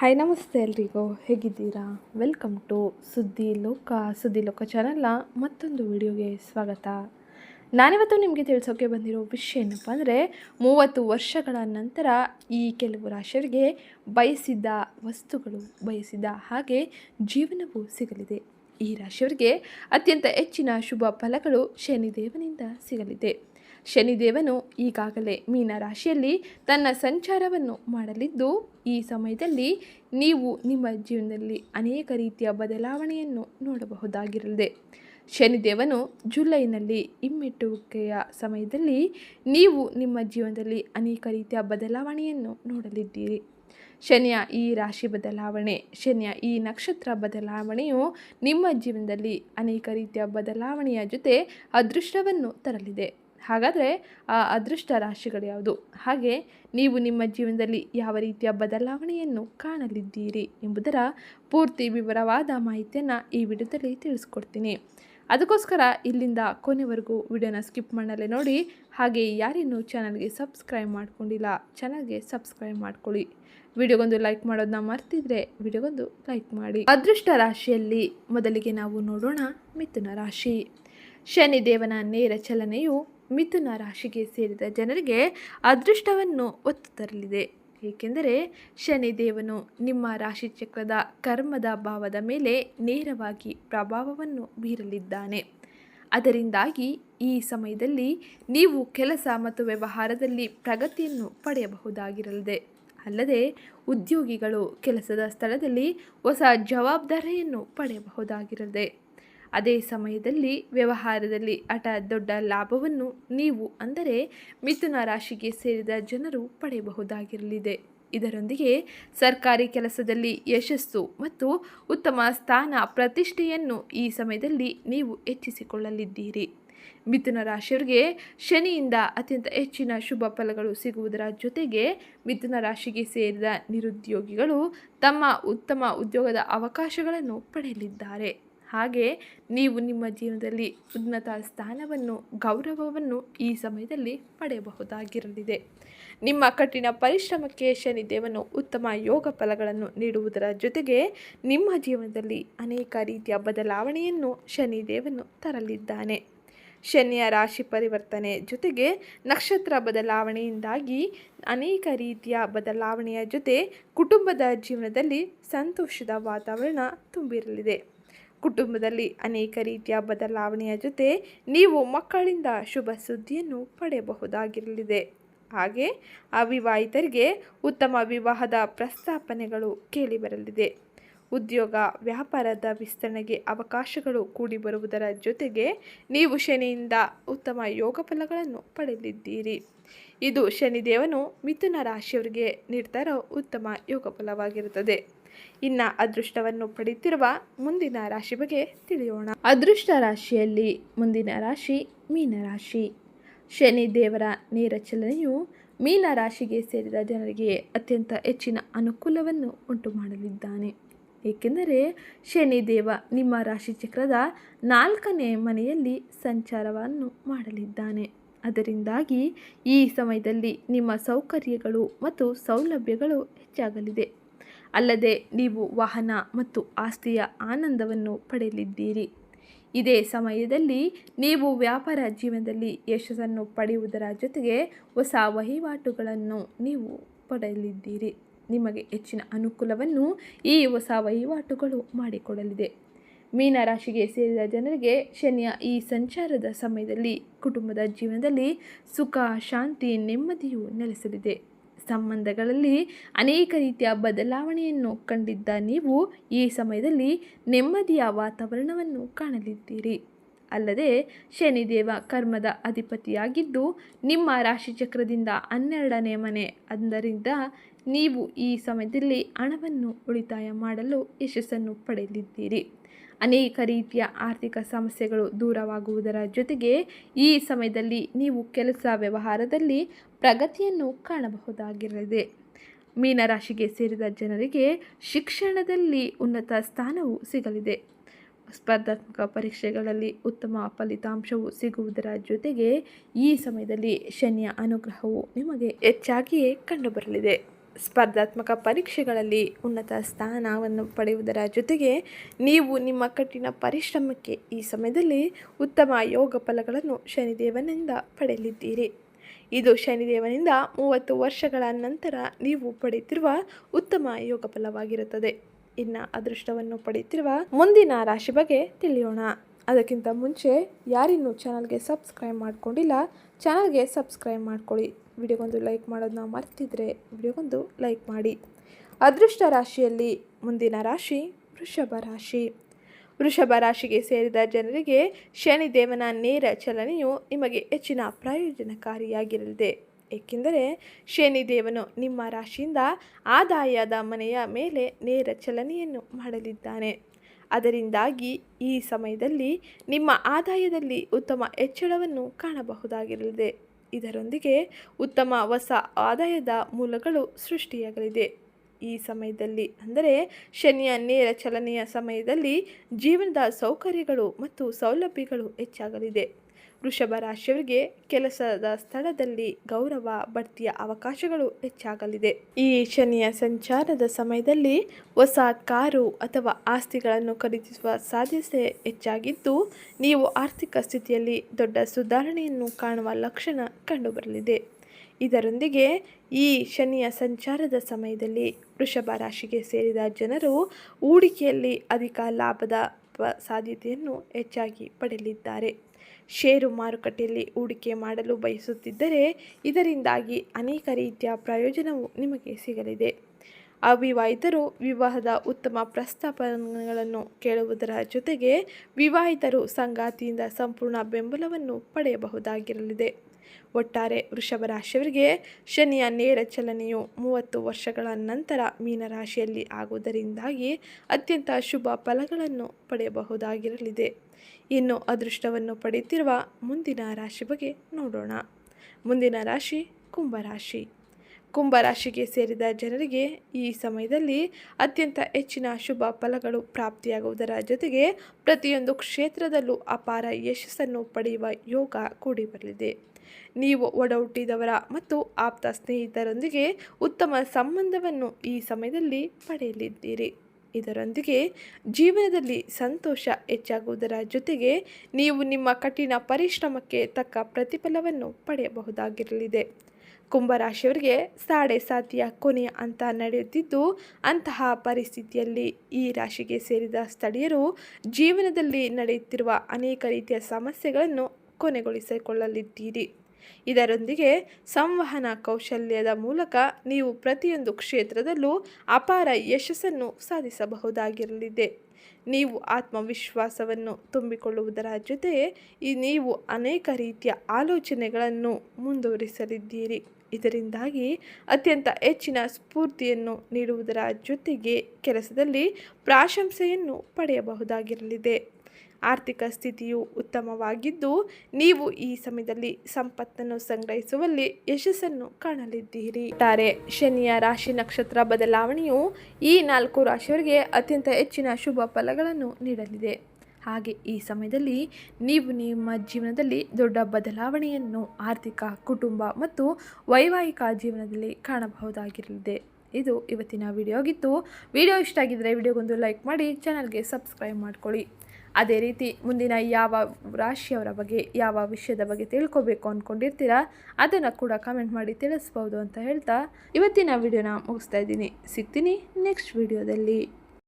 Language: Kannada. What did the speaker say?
ಹಾಯ್ ನಮಸ್ತೆ ಎಲ್ರಿಗೂ. ಹೇಗಿದ್ದೀರಾ? ವೆಲ್ಕಮ್ ಟು ಸುದ್ದಿ ಲೋಕ ಸುದ್ದಿ ಲೋಕ ಚಾನಲ್ನ ಮತ್ತೊಂದು ವಿಡಿಯೋಗೆ ಸ್ವಾಗತ. ನಾನಿವತ್ತು ನಿಮಗೆ ತಿಳಿಸೋಕೆ ಬಂದಿರೋ ವಿಷಯ ಏನಪ್ಪ ಅಂದರೆ, ಮೂವತ್ತು ವರ್ಷಗಳ ನಂತರ ಈ ಕೆಲವು ರಾಶಿಯವರಿಗೆ ಬಯಸಿದ್ದ ವಸ್ತುಗಳು, ಬಯಸಿದ ಹಾಗೆ ಜೀವನವೂ ಸಿಗಲಿದೆ. ಈ ರಾಶಿಯವರಿಗೆ ಅತ್ಯಂತ ಹೆಚ್ಚಿನ ಶುಭ ಫಲಗಳು ಶನಿದೇವನಿಂದ ಸಿಗಲಿದೆ. ಶನಿದೇವನು ಈಗಾಗಲೇ ಮೀನ ರಾಶಿಯಲ್ಲಿ ತನ್ನ ಸಂಚಾರವನ್ನು ಮಾಡಲಿದ್ದು, ಈ ಸಮಯದಲ್ಲಿ ನೀವು ನಿಮ್ಮ ಜೀವನದಲ್ಲಿ ಅನೇಕ ರೀತಿಯ ಬದಲಾವಣೆಯನ್ನು ನೋಡಬಹುದಾಗಿರಲಿದೆ. ಶನಿದೇವನು ಜುಲೈನಲ್ಲಿ ಹಿಮ್ಮೆಟ್ಟುವಿಕೆಯ ಸಮಯದಲ್ಲಿ ನೀವು ನಿಮ್ಮ ಜೀವನದಲ್ಲಿ ಅನೇಕ ರೀತಿಯ ಬದಲಾವಣೆಯನ್ನು ನೋಡಲಿದ್ದೀರಿ. ಶನಿಯ ಈ ರಾಶಿ ಬದಲಾವಣೆ, ಶನಿಯ ಈ ನಕ್ಷತ್ರ ಬದಲಾವಣೆಯು ನಿಮ್ಮ ಜೀವನದಲ್ಲಿ ಅನೇಕ ರೀತಿಯ ಬದಲಾವಣೆಯ ಜೊತೆ ಅದೃಷ್ಟವನ್ನು ತರಲಿದೆ. ಹಾಗಾದರೆ ಆ ಅದೃಷ್ಟ ರಾಶಿಗಳು ಯಾವುದು? ಹಾಗೆ ನೀವು ನಿಮ್ಮ ಜೀವನದಲ್ಲಿ ಯಾವ ರೀತಿಯ ಬದಲಾವಣೆಯನ್ನು ಕಾಣಲಿದ್ದೀರಿ ಎಂಬುದರ ಪೂರ್ತಿ ವಿವರವಾದ ಮಾಹಿತಿಯನ್ನು ಈ ವಿಡಿಯೋದಲ್ಲಿ ತಿಳಿಸ್ಕೊಡ್ತೀನಿ. ಅದಕ್ಕೋಸ್ಕರ ಇಲ್ಲಿಂದ ಕೊನೆವರೆಗೂ ವಿಡಿಯೋನ ಸ್ಕಿಪ್ ಮಾಡಲೇ ನೋಡಿ, ಹಾಗೆ ಯಾರಿನ್ನೂ ಚಾನಲ್ಗೆ ಸಬ್ಸ್ಕ್ರೈಬ್ ಮಾಡ್ಕೊಂಡಿಲ್ಲ, ಚಾನಲ್ಗೆ ಸಬ್ಸ್ಕ್ರೈಬ್ ಮಾಡ್ಕೊಳ್ಳಿ. ವಿಡಿಯೋಗೊಂದು ಲೈಕ್ ಮಾಡೋದನ್ನ ಮರ್ತಿದ್ರೆ ವಿಡಿಯೋಗೊಂದು ಲೈಕ್ ಮಾಡಿ. ಅದೃಷ್ಟ ರಾಶಿಯಲ್ಲಿ ಮೊದಲಿಗೆ ನಾವು ನೋಡೋಣ ಮಿಥುನ ರಾಶಿ. ಶನಿದೇವನ ನೇರ ಚಲನೆಯು ಮಿಥುನ ರಾಶಿಗೆ ಸೇರಿದ ಜನರಿಗೆ ಅದೃಷ್ಟವನ್ನು ಒತ್ತು ತರಲಿದೆ. ಏಕೆಂದರೆ ಶನಿದೇವನು ನಿಮ್ಮ ರಾಶಿ ಚಕ್ರದ ಕರ್ಮದ ಭಾವದ ಮೇಲೆ ನೇರವಾಗಿ ಪ್ರಭಾವವನ್ನು ಬೀರಲಿದ್ದಾನೆ. ಅದರಿಂದಾಗಿ ಈ ಸಮಯದಲ್ಲಿ ನೀವು ಕೆಲಸ ಮತ್ತು ವ್ಯವಹಾರದಲ್ಲಿ ಪ್ರಗತಿಯನ್ನು ಪಡೆಯಬಹುದಾಗಿರಲಿದೆ. ಅಲ್ಲದೆ ಉದ್ಯೋಗಿಗಳು ಕೆಲಸದ ಸ್ಥಳದಲ್ಲಿ ಹೊಸ ಜವಾಬ್ದಾರಿಯನ್ನು ಪಡೆಯಬಹುದಾಗಿರಲಿದೆ. ಅದೇ ಸಮಯದಲ್ಲಿ ವ್ಯವಹಾರದಲ್ಲಿ ಅಟ ದೊಡ್ಡ ಲಾಭವನ್ನು ನೀವು ಅಂದರೆ ಮಿಥುನ ರಾಶಿಗೆ ಸೇರಿದ ಜನರು ಪಡೆಯಬಹುದಾಗಿರಲಿದೆ. ಇದರೊಂದಿಗೆ ಸರ್ಕಾರಿ ಕೆಲಸದಲ್ಲಿ ಯಶಸ್ಸು ಮತ್ತು ಉತ್ತಮ ಸ್ಥಾನ ಪ್ರತಿಷ್ಠೆಯನ್ನು ಈ ಸಮಯದಲ್ಲಿ ನೀವು ಹೆಚ್ಚಿಸಿಕೊಳ್ಳಲಿದ್ದೀರಿ. ಮಿಥುನ ರಾಶಿಯವರಿಗೆ ಶನಿಯಿಂದ ಅತ್ಯಂತ ಹೆಚ್ಚಿನ ಶುಭ ಫಲಗಳು ಸಿಗುವುದರ ಜೊತೆಗೆ ಮಿಥುನ ರಾಶಿಗೆ ಸೇರಿದ ನಿರುದ್ಯೋಗಿಗಳು ತಮ್ಮ ಉತ್ತಮ ಉದ್ಯೋಗದ ಅವಕಾಶಗಳನ್ನು ಪಡೆಯಲಿದ್ದಾರೆ. ಹಾಗೆ ನೀವು ನಿಮ್ಮ ಜೀವನದಲ್ಲಿ ಉನ್ನತ ಸ್ಥಾನವನ್ನು, ಗೌರವವನ್ನು ಈ ಸಮಯದಲ್ಲಿ ಪಡೆಯಬಹುದಾಗಿರಲಿದೆ. ನಿಮ್ಮ ಕಠಿಣ ಪರಿಶ್ರಮಕ್ಕೆ ಶನಿದೇವನು ಉತ್ತಮ ಯೋಗ ಫಲಗಳನ್ನು ನೀಡುವುದರ ಜೊತೆಗೆ ನಿಮ್ಮ ಜೀವನದಲ್ಲಿ ಅನೇಕ ರೀತಿಯ ಬದಲಾವಣೆಯನ್ನು ಶನಿದೇವನು ತರಲಿದ್ದಾನೆ. ಶನಿಯ ರಾಶಿ ಪರಿವರ್ತನೆ ಜೊತೆಗೆ ನಕ್ಷತ್ರ ಬದಲಾವಣೆಯಿಂದಾಗಿ ಅನೇಕ ರೀತಿಯ ಬದಲಾವಣೆಯ ಜೊತೆ ಕುಟುಂಬದ ಜೀವನದಲ್ಲಿ ಸಂತೋಷದ ವಾತಾವರಣ ತುಂಬಿರಲಿದೆ. ಕುಟುಂಬದಲ್ಲಿ ಅನೇಕ ರೀತಿಯ ಬದಲಾವಣೆಯ ಜೊತೆ ನೀವು ಮಕ್ಕಳಿಂದ ಶುಭ ಸುದ್ದಿಯನ್ನು ಪಡೆಯಬಹುದಾಗಿರಲಿದೆ. ಹಾಗೆ ಅವಿವಾಹಿತರಿಗೆ ಉತ್ತಮ ವಿವಾಹದ ಪ್ರಸ್ತಾಪನೆಗಳು ಕೇಳಿಬರಲಿದೆ. ಉದ್ಯೋಗ, ವ್ಯಾಪಾರದ ವಿಸ್ತರಣೆಗೆ ಅವಕಾಶಗಳು ಕೂಡಿ ಬರುವುದರ ಜೊತೆಗೆ ನೀವು ಶನಿಯಿಂದ ಉತ್ತಮ ಯೋಗ ಫಲಗಳನ್ನು ಪಡೆಯಲಿದ್ದೀರಿ. ಇದು ಶನಿದೇವನು ಮಿಥುನ ರಾಶಿಯವರಿಗೆ ನೀಡ್ತಾರೋ ಉತ್ತಮ ಯೋಗ ಫಲವಾಗಿರುತ್ತದೆ. ಇನ್ನು ಅದೃಷ್ಟವನ್ನು ಪಡೆಯುತ್ತಿರುವ ಮುಂದಿನ ರಾಶಿ ಬಗ್ಗೆ ತಿಳಿಯೋಣ. ಅದೃಷ್ಟ ರಾಶಿಯಲ್ಲಿ ಮುಂದಿನ ರಾಶಿ ಮೀನರಾಶಿ ಶನಿ ದೇವರ ನೇರ ಚಲನೆಯು ಮೀನ ರಾಶಿಗೆ ಸೇರಿದ ಜನರಿಗೆ ಅತ್ಯಂತ ಹೆಚ್ಚಿನ ಅನುಕೂಲವನ್ನು ಉಂಟು ಮಾಡಲಿದ್ದಾನೆ ಏಕೆಂದರೆ ಶನಿದೇವ ನಿಮ್ಮ ರಾಶಿ ಚಕ್ರದ ನಾಲ್ಕನೇ ಮನೆಯಲ್ಲಿ ಸಂಚಾರವನ್ನು ಮಾಡಲಿದ್ದಾನೆ. ಅದರಿಂದಾಗಿ ಈ ಸಮಯದಲ್ಲಿ ನಿಮ್ಮ ಸೌಕರ್ಯಗಳು ಮತ್ತು ಸೌಲಭ್ಯಗಳು ಹೆಚ್ಚಾಗಲಿದೆ. ಅಲ್ಲದೆ ನೀವು ವಾಹನ ಮತ್ತು ಆಸ್ತಿಯ ಆನಂದವನ್ನು ಪಡೆಯಲಿದ್ದೀರಿ. ಇದೇ ಸಮಯದಲ್ಲಿ ನೀವು ವ್ಯಾಪಾರ ಜೀವನದಲ್ಲಿ ಯಶಸ್ಸನ್ನು ಪಡೆಯುವುದರ ಜೊತೆಗೆ ಹೊಸ ವಹಿವಾಟುಗಳನ್ನು ನೀವು ಪಡೆಯಲಿದ್ದೀರಿ. ನಿಮಗೆ ಹೆಚ್ಚಿನ ಅನುಕೂಲವನ್ನು ಈ ಹೊಸ ವಹಿವಾಟುಗಳು ಮಾಡಿಕೊಡಲಿದೆ. ಮೀನರಾಶಿಗೆ ಸೇರಿದ ಜನರಿಗೆ ಶನಿಯ ಈ ಸಂಚಾರದ ಸಮಯದಲ್ಲಿ ಕುಟುಂಬದ ಜೀವನದಲ್ಲಿ ಸುಖ, ಶಾಂತಿ, ನೆಮ್ಮದಿಯು ನೆಲೆಸಲಿದೆ. ಸಂಬಂಧಗಳಲ್ಲಿ ಅನೇಕ ರೀತಿಯ ಬದಲಾವಣೆಯನ್ನು ಕಂಡಿದ್ದ ನೀವು ಈ ಸಮಯದಲ್ಲಿ ನೆಮ್ಮದಿಯ ವಾತಾವರಣವನ್ನು ಕಾಣಲಿದ್ದೀರಿ. ಅಲ್ಲದೆ ಶನಿದೇವ ಕರ್ಮದ ಅಧಿಪತಿಯಾಗಿದ್ದು ನಿಮ್ಮ ರಾಶಿಚಕ್ರದಿಂದ ಹನ್ನೆರಡನೇ ಮನೆ ಆದ್ದರಿಂದ ನೀವು ಈ ಸಮಯದಲ್ಲಿ ಹಣವನ್ನು ಉಳಿತಾಯ ಮಾಡಲು ಯಶಸ್ಸನ್ನು ಪಡೆಯಲಿದ್ದೀರಿ. ಅನೇಕ ರೀತಿಯ ಆರ್ಥಿಕ ಸಮಸ್ಯೆಗಳು ದೂರವಾಗುವುದರ ಜೊತೆಗೆ ಈ ಸಮಯದಲ್ಲಿ ನೀವು ಕೆಲಸ ವ್ಯವಹಾರದಲ್ಲಿ ಪ್ರಗತಿಯನ್ನು ಕಾಣಬಹುದಾಗಿರಲಿದೆ. ಮೀನರಾಶಿಗೆ ಸೇರಿದ ಜನರಿಗೆ ಶಿಕ್ಷಣದಲ್ಲಿ ಉನ್ನತ ಸ್ಥಾನವು ಸಿಗಲಿದೆ. ಸ್ಪರ್ಧಾತ್ಮಕ ಪರೀಕ್ಷೆಗಳಲ್ಲಿ ಉತ್ತಮ ಫಲಿತಾಂಶವು ಸಿಗುವುದರ ಜೊತೆಗೆ ಈ ಸಮಯದಲ್ಲಿ ಶನಿಯ ಅನುಗ್ರಹವು ನಿಮಗೆ ಹೆಚ್ಚಾಗಿಯೇ ಕಂಡುಬರಲಿದೆ. ಸ್ಪರ್ಧಾತ್ಮಕ ಪರೀಕ್ಷೆಗಳಲ್ಲಿ ಉನ್ನತ ಸ್ಥಾನವನ್ನು ಪಡೆಯುವುದರ ಜೊತೆಗೆ ನೀವು ನಿಮ್ಮ ಕಠಿಣ ಪರಿಶ್ರಮಕ್ಕೆ ಈ ಸಮಯದಲ್ಲಿ ಉತ್ತಮ ಯೋಗ ಫಲಗಳನ್ನು ಶನಿದೇವನಿಂದ ಪಡೆಯಲಿದ್ದೀರಿ. ಇದು ಶನಿದೇವನಿಂದ ಮೂವತ್ತು ವರ್ಷಗಳ ನಂತರ ನೀವು ಪಡೆಯುತ್ತಿರುವ ಉತ್ತಮ ಯೋಗ ಫಲವಾಗಿರುತ್ತದೆ. ಇನ್ನು ಅದೃಷ್ಟವನ್ನು ಪಡೆಯುತ್ತಿರುವ ಮುಂದಿನ ರಾಶಿ ಬಗ್ಗೆ ತಿಳಿಯೋಣ. ಅದಕ್ಕಿಂತ ಮುಂಚೆ ಯಾರಿನ್ನೂ ಚಾನಲ್ಗೆ ಸಬ್ಸ್ಕ್ರೈಬ್ ಮಾಡ್ಕೊಂಡಿಲ್ಲ, ಚಾನಲ್ಗೆ ಸಬ್ಸ್ಕ್ರೈಬ್ ಮಾಡ್ಕೊಳ್ಳಿ. ವಿಡಿಯೋಗೊಂದು ಲೈಕ್ ಮಾಡೋದನ್ನ ಮರ್ತಿದ್ರೆ ವಿಡಿಯೋಗೊಂದು ಲೈಕ್ ಮಾಡಿ. ಅದೃಷ್ಟ ರಾಶಿಯಲ್ಲಿ ಮುಂದಿನ ರಾಶಿ ವೃಷಭ ರಾಶಿ. ವೃಷಭ ರಾಶಿಗೆ ಸೇರಿದ ಜನರಿಗೆ ಶನಿದೇವನ ನೇರ ಚಲನೆಯು ನಿಮಗೆ ಹೆಚ್ಚಿನ ಪ್ರಯೋಜನಕಾರಿಯಾಗಿರಲಿದೆ. ಏಕೆಂದರೆ ಶನಿದೇವನು ನಿಮ್ಮ ರಾಶಿಯಿಂದ ಆದಾಯದ ಮನೆಯ ಮೇಲೆ ನೇರ ಚಲನೆಯನ್ನು ಮಾಡಲಿದ್ದಾನೆ. ಅದರಿಂದಾಗಿ ಈ ಸಮಯದಲ್ಲಿ ನಿಮ್ಮ ಆದಾಯದಲ್ಲಿ ಉತ್ತಮ ಹೆಚ್ಚಳವನ್ನು ಕಾಣಬಹುದಾಗಿರಲಿದೆ. ಇದರೊಂದಿಗೆ ಉತ್ತಮ ಹೊಸ ಆದಾಯದ ಮೂಲಗಳು ಸೃಷ್ಟಿಯಾಗಲಿದೆ. ಈ ಸಮಯದಲ್ಲಿ ಅಂದರೆ ಶನಿಯ ನೇರ ಚಲನೆಯ ಸಮಯದಲ್ಲಿ ಜೀವನದ ಸೌಕರ್ಯಗಳು ಮತ್ತು ಸೌಲಭ್ಯಗಳು ಹೆಚ್ಚಾಗಲಿದೆ. ವೃಷಭ ರಾಶಿಯವರಿಗೆ ಕೆಲಸದ ಸ್ಥಳದಲ್ಲಿ ಗೌರವ, ಬಡ್ತಿಯ ಅವಕಾಶಗಳು ಹೆಚ್ಚಾಗಲಿದೆ. ಈ ಶನಿಯ ಸಂಚಾರದ ಸಮಯದಲ್ಲಿ ಹೊಸ ಕಾರು ಅಥವಾ ಆಸ್ತಿಗಳನ್ನು ಖರೀದಿಸುವ ಸಾಧ್ಯತೆ ಹೆಚ್ಚಾಗಿದ್ದು, ನೀವು ಆರ್ಥಿಕ ಸ್ಥಿತಿಯಲ್ಲಿ ದೊಡ್ಡ ಸುಧಾರಣೆಯನ್ನು ಕಾಣುವ ಲಕ್ಷಣ ಕಂಡುಬರಲಿದೆ. ಇದರೊಂದಿಗೆ ಈ ಶನಿಯ ಸಂಚಾರದ ಸಮಯದಲ್ಲಿ ವೃಷಭ ರಾಶಿಗೆ ಸೇರಿದ ಜನರು ಹೂಡಿಕೆಯಲ್ಲಿ ಅಧಿಕ ಲಾಭದ ಸಾಧ್ಯತೆಯನ್ನು ಹೆಚ್ಚಾಗಿ ಪಡೆಯಲಿದ್ದಾರೆ. ಷೇರು ಮಾರುಕಟ್ಟೆಯಲ್ಲಿ ಹೂಡಿಕೆ ಮಾಡಲು ಬಯಸುತ್ತಿದ್ದರೆ ಇದರಿಂದಾಗಿ ಅನೇಕ ರೀತಿಯ ಪ್ರಯೋಜನವು ನಿಮಗೆ ಸಿಗಲಿದೆ. ಅವಿವಾಹಿತರು ವಿವಾಹದ ಉತ್ತಮ ಪ್ರಸ್ತಾಪನೆಗಳನ್ನು ಕೇಳುವುದರ ಜೊತೆಗೆ ವಿವಾಹಿತರು ಸಂಗಾತಿಯಿಂದ ಸಂಪೂರ್ಣ ಬೆಂಬಲವನ್ನು ಪಡೆಯಬಹುದಾಗಿರಲಿದೆ. ಒಟ್ಟಾರೆ ವೃಷಭ ರಾಶಿಯವರಿಗೆ ಶನಿಯ ನೇರ ಚಲನೆಯು ಮೂವತ್ತು ವರ್ಷಗಳ ನಂತರ ಮೀನರಾಶಿಯಲ್ಲಿ ಆಗುವುದರಿಂದಾಗಿ ಅತ್ಯಂತ ಶುಭ ಫಲಗಳನ್ನು ಪಡೆಯಬಹುದಾಗಿರಲಿದೆ. ಇನ್ನು ಅದೃಷ್ಟವನ್ನು ಪಡೆಯುತ್ತಿರುವ ಮುಂದಿನ ರಾಶಿ ಬಗ್ಗೆ ನೋಡೋಣ. ಮುಂದಿನ ರಾಶಿ ಕುಂಭರಾಶಿ. ಕುಂಭರಾಶಿಗೆ ಸೇರಿದ ಜನರಿಗೆ ಈ ಸಮಯದಲ್ಲಿ ಅತ್ಯಂತ ಹೆಚ್ಚಿನ ಶುಭ ಫಲಗಳು ಪ್ರಾಪ್ತಿಯಾಗುವುದರ ಜೊತೆಗೆ ಪ್ರತಿಯೊಂದು ಕ್ಷೇತ್ರದಲ್ಲೂ ಅಪಾರ ಯಶಸ್ಸನ್ನು ಪಡೆಯುವ ಯೋಗ ಕೂಡಿ ಬರಲಿದೆ. ನೀವು ಒಡಹುಟ್ಟಿದವರ ಮತ್ತು ಆಪ್ತ ಸ್ನೇಹಿತರೊಂದಿಗೆ ಉತ್ತಮ ಸಂಬಂಧವನ್ನು ಈ ಸಮಯದಲ್ಲಿ ಪಡೆಯಲಿದ್ದೀರಿ. ಇದರೊಂದಿಗೆ ಜೀವನದಲ್ಲಿ ಸಂತೋಷ ಹೆಚ್ಚಾಗುವುದರ ಜೊತೆಗೆ ನೀವು ನಿಮ್ಮ ಕಠಿಣ ಪರಿಶ್ರಮಕ್ಕೆ ತಕ್ಕ ಪ್ರತಿಫಲವನ್ನು ಪಡೆಯಬಹುದಾಗಿರಲಿದೆ. ಕುಂಭರಾಶಿಯವರಿಗೆ ಸಾಡೆ ಸಾತಿಯ ಕೊನೆಯ ಅಂತ ನಡೆಯುತ್ತಿದ್ದು, ಅಂತಹ ಪರಿಸ್ಥಿತಿಯಲ್ಲಿ ಈ ರಾಶಿಗೆ ಸೇರಿದ ಸ್ಥಳೀಯರು ಜೀವನದಲ್ಲಿ ನಡೆಯುತ್ತಿರುವ ಅನೇಕ ರೀತಿಯ ಸಮಸ್ಯೆಗಳನ್ನು ಕೊನೆಗೊಳಿಸಿಕೊಳ್ಳಲಿದ್ದೀರಿ. ಇದರೊಂದಿಗೆ ಸಂವಹನ ಕೌಶಲ್ಯದ ಮೂಲಕ ನೀವು ಪ್ರತಿಯೊಂದು ಕ್ಷೇತ್ರದಲ್ಲೂ ಅಪಾರ ಯಶಸ್ಸನ್ನು ಸಾಧಿಸಬಹುದಾಗಿರಲಿದೆ. ನೀವು ಆತ್ಮವಿಶ್ವಾಸವನ್ನು ತುಂಬಿಕೊಳ್ಳುವುದರ ಜೊತೆಗೆ ಈ ನೀವು ಅನೇಕ ರೀತಿಯ ಆಲೋಚನೆಗಳನ್ನು ಮುಂದುವರಿಸಲಿದ್ದೀರಿ. ಇದರಿಂದಾಗಿ ಅತ್ಯಂತ ಹೆಚ್ಚಿನ ಸ್ಫೂರ್ತಿಯನ್ನು ನೀಡುವುದರ ಜೊತೆಗೆ ಕೆಲಸದಲ್ಲಿ ಪ್ರಾಶಂಸೆಯನ್ನು ಪಡೆಯಬಹುದಾಗಿರಲಿದೆ. ಆರ್ಥಿಕ ಸ್ಥಿತಿಯು ಉತ್ತಮವಾಗಿದ್ದು, ನೀವು ಈ ಸಮಯದಲ್ಲಿ ಸಂಪತ್ತನ್ನು ಸಂಗ್ರಹಿಸುವಲ್ಲಿ ಯಶಸ್ಸನ್ನು ಕಾಣಲಿದ್ದೀರಿ. ಒಟ್ಟಾರೆ ಶನಿಯ ರಾಶಿ ನಕ್ಷತ್ರ ಬದಲಾವಣೆಯು ಈ ನಾಲ್ಕು ರಾಶಿಯವರಿಗೆ ಅತ್ಯಂತ ಹೆಚ್ಚಿನ ಶುಭ ಫಲಗಳನ್ನು ನೀಡಲಿದೆ. ಹಾಗೆ ಈ ಸಮಯದಲ್ಲಿ ನೀವು ನಿಮ್ಮ ಜೀವನದಲ್ಲಿ ದೊಡ್ಡ ಬದಲಾವಣೆಯನ್ನು ಆರ್ಥಿಕ, ಕುಟುಂಬ ಮತ್ತು ವೈವಾಹಿಕ ಜೀವನದಲ್ಲಿ ಕಾಣಬಹುದಾಗಿರಲಿದೆ. ಇದು ಇವತ್ತಿನ ವಿಡಿಯೋ ಆಗಿತ್ತು. ವಿಡಿಯೋ ಇಷ್ಟ ಆಗಿದ್ದರೆ ವಿಡಿಯೋಗೊಂದು ಲೈಕ್ ಮಾಡಿ, ಚಾನಲ್ಗೆ ಸಬ್ಸ್ಕ್ರೈಬ್ ಮಾಡ್ಕೊಳ್ಳಿ. ಅದೇ ರೀತಿ ಮುಂದಿನ ಯಾವ ರಾಶಿಯವರ ಬಗ್ಗೆ, ಯಾವ ವಿಷಯದ ಬಗ್ಗೆ ತಿಳ್ಕೊಬೇಕು ಅಂದ್ಕೊಂಡಿರ್ತೀರಾ ಅದನ್ನು ಕೂಡ ಕಮೆಂಟ್ ಮಾಡಿ ತಿಳಿಸ್ಬೋದು ಅಂತ ಹೇಳ್ತಾ ಇವತ್ತಿನ ವಿಡಿಯೋನ ಮುಗಿಸ್ತಾ ಇದ್ದೀನಿ. ಸಿಗ್ತೀನಿ ನೆಕ್ಸ್ಟ್ ವಿಡಿಯೋದಲ್ಲಿ.